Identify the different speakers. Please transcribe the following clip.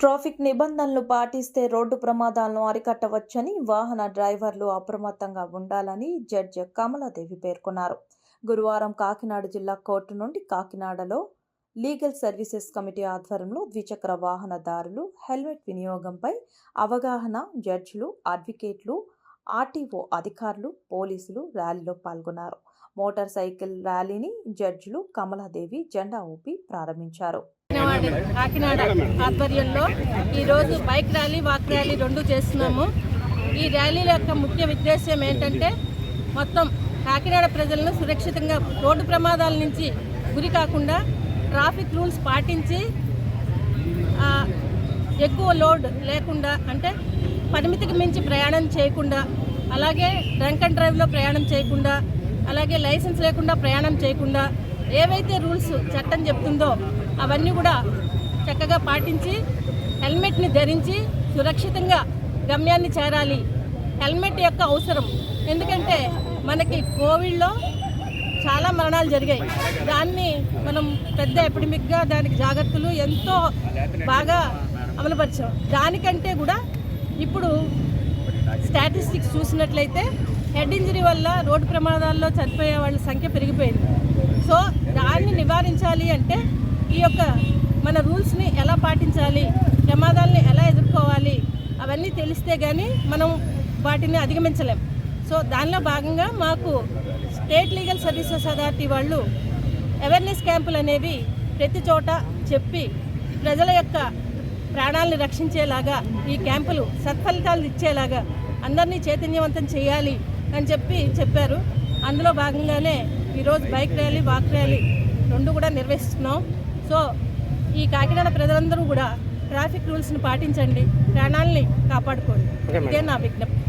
Speaker 1: Traffic నిబంధనలు పాటిస్తే road ప్రమాదాలను అరికట్టవచ్చని వాహన డ్రైవర్లు అప్రమత్తంగా ఉండాలని జడ్జి కమలాదేవి పేర్కొన్నారు. గురువారం కాకినాడ జిల్లా కోర్టు నుండి కాకినాడలో లీగల్ సర్వీసెస్ కమిటీ ఆధ్వర్యంలో ద్విచక్ర వాహనదారులు హెల్మెట్ వినియోగంపై అవగాహన జడ్జిలు అడ్వకేట్లు ఆర్టీఓ అధికారులు పోలీసులు ర్యాలీలో పాల్గొన్నారు. మోటార్ సైకిల్ ర్యాలీని జడ్జిలు కమలాదేవి జెండా ఊపి ప్రారంభించారు.
Speaker 2: కాకినాడ ఆధ్వర్యంలో ఈరోజు బైక్ ర్యాలీ వాక్ ర్యాలీ రెండు చేస్తున్నాము. ఈ ర్యాలీల యొక్క ముఖ్య ఉద్దేశం ఏంటంటే మొత్తం కాకినాడ ప్రజలను సురక్షితంగా రోడ్డు ప్రమాదాల నుంచి గురి కాకుండా ట్రాఫిక్ రూల్స్ పాటించి ఎక్కువ లోడ్ లేకుండా అంటే పరిమితికి మించి ప్రయాణం చేయకుండా అలాగే డ్రంక్ అండ్ డ్రైవ్లో ప్రయాణం చేయకుండా అలాగే లైసెన్స్ లేకుండా ప్రయాణం చేయకుండా ఏవైతే రూల్స్ చట్టం చెప్తుందో అవన్నీ కూడా చక్కగా పాటించి హెల్మెట్ని ధరించి సురక్షితంగా గమ్యాన్ని చేరాలి. హెల్మెట్ యొక్క అవసరం. ఎందుకంటే మనకి కోవిడ్లో చాలా మరణాలు జరిగాయి. దాన్ని మనం పెద్ద ఎపిడమిక్గా దానికి జాగ్రత్తలు ఎంతో బాగా అమలుపరిచాం. దానికంటే కూడా ఇప్పుడు స్టాటిస్టిక్స్ చూసినట్లయితే హెడ్ ఇంజరీ వల్ల రోడ్డు ప్రమాదాల్లో చనిపోయే వాళ్ళ సంఖ్య పెరిగిపోయింది. సో దాన్ని నివారించాలి అంటే ఈ యొక్క మన రూల్స్ని ఎలా పాటించాలి ప్రమాదాలని ఎలా ఎదుర్కోవాలి అవన్నీ తెలిస్తే కానీ మనం వాటిని అధిగమించలేం. సో దానిలో భాగంగా మాకు స్టేట్ లీగల్ సర్వీసెస్ అథారిటీ వాళ్ళు అవేర్నెస్ క్యాంపులు అనేవి ప్రతి చోట చెప్పి ప్రజల యొక్క ప్రాణాలను రక్షించేలాగా ఈ క్యాంపులు సత్ఫలితాలు ఇచ్చేలాగా అందరినీ చైతన్యవంతం చేయాలి అని చెప్పి చెప్పారు. అందులో భాగంగానే ఈరోజు బైక్ ర్యాలీ వాక్ ర్యాలీ రెండు కూడా నిర్వహిస్తున్నాం. సో ఈ కాకినాడ ప్రజలందరూ కూడా ట్రాఫిక్ రూల్స్ని పాటించండి ప్రాణాలని కాపాడుకోండి. ఇదే నా విజ్ఞప్తి.